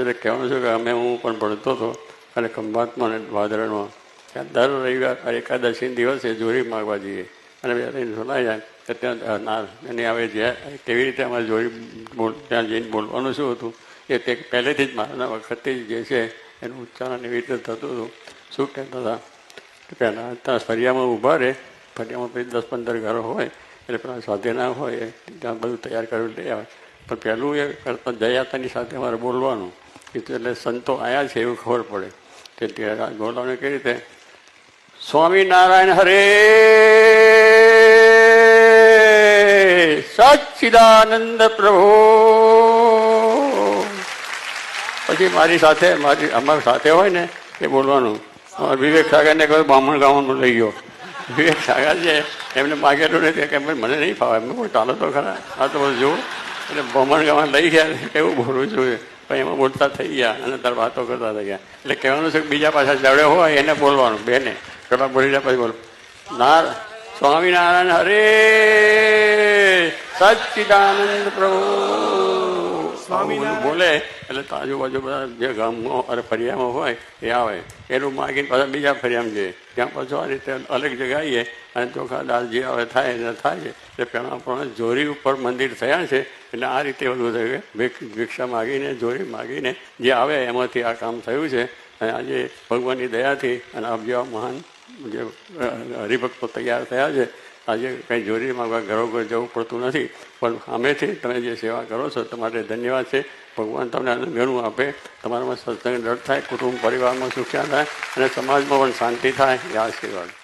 એટલે કહેવાનું છે કે અમે હું પણ ભણતો હતો અને ખંભાતમાં અને વાદરણમાં ત્યાં દર રવિવાર એકાદશી દિવસે જોરી માગવા જઈએ. અને બેસીને સુનાઈ જાય તો ત્યાં અને હવે જે, કેવી રીતે અમારે જોરી બોલ, ત્યાં જઈને બોલવાનું શું હતું? એ તે પહેલેથી જ મારાના વખતથી જ છે એનું ઉચ્ચારણ એવી રીતે થતું હતું. શું કહેતા હતા? કે પહેલાં ત્યાં ફરિયામાં ઊભા રહે, ફરિયામાં પછી દસ પંદર ઘરો હોય, એટલે પેલા સાધ્ય ના હોય, ત્યાં બધું તૈયાર કરેલું લઈ આવે પણ પહેલું એ કરતા જયાતાની સાથે અમારે બોલવાનું. એટલે સંતો આવ્યા છે એવું ખબર પડે. તે ત્યાં બોલાવને કઈ રીતે? સ્વામિનારાયણ હરે સચિદાનંદ પ્રભુ. પછી મારી સાથે, મારી, અમારી સાથે હોય ને એ બોલવાનું. વિવેક સાગરને કહ્યું, બ્રાહ્મણ ગામનું લઈ ગયો. વિવેક સાગર છે એમને માગેલું નથી, કે મને નહીં ફાવે. એમને કોઈ ચાલો તો ખરા. આ તો બધું જોવું એટલે બ્રાહ્મણ ગામમાં લઈ ગયા એવું બોલવું જોઈએ. પણ એમાં બોલતા થઈ ગયા અને તાર વાતો કરતા થઈ ગયા. એટલે કહેવાનું છે કે બીજા પાછા જડે હોય એને બોલવાનું, બેને. પેલા બોલી જાય પછી બોલ. નાર, સ્વામિનારાયણ, હરે સચ્ચિદાનંદ પ્રભુ. બોલે, એટલે આજુબાજુ બધા જે ગામમાં અને ફરિયામાં હોય, એ આવે. એનું માગીને પાછા બીજા ફરિયામાં જઈએ. ત્યાં પાછું આ રીતે અલગ જગાઈએ અને ચોખા દાળ જે આવે, થાય, એને થાય છે. એટલે પહેલાં પણ જોરી ઉપર મંદિર થયા છે, એટલે આ રીતે બધું થયું કે ભિક્ષા માગીને, જોરી માગીને જે આવે, એમાંથી આ કામ થયું છે. અને આજે ભગવાનની દયાથી અને આપ જેવા મહાન જે હરિભક્તો તૈયાર થયા છે આજે કંઈ જોરી માગવા ઘરો ઘર જવું પડતું નથી. પણ સામેથી તમે જે સેવા કરો છો, તમારે ધન્યવાદ છે. ભગવાન તમને ઘણું આપે. તમારામાં સત્સંગ દળ થાય, કુટુંબ પરિવારમાં સુખ્યા થાય અને સમાજમાં પણ શાંતિ થાય. એ આશીર્વાદ.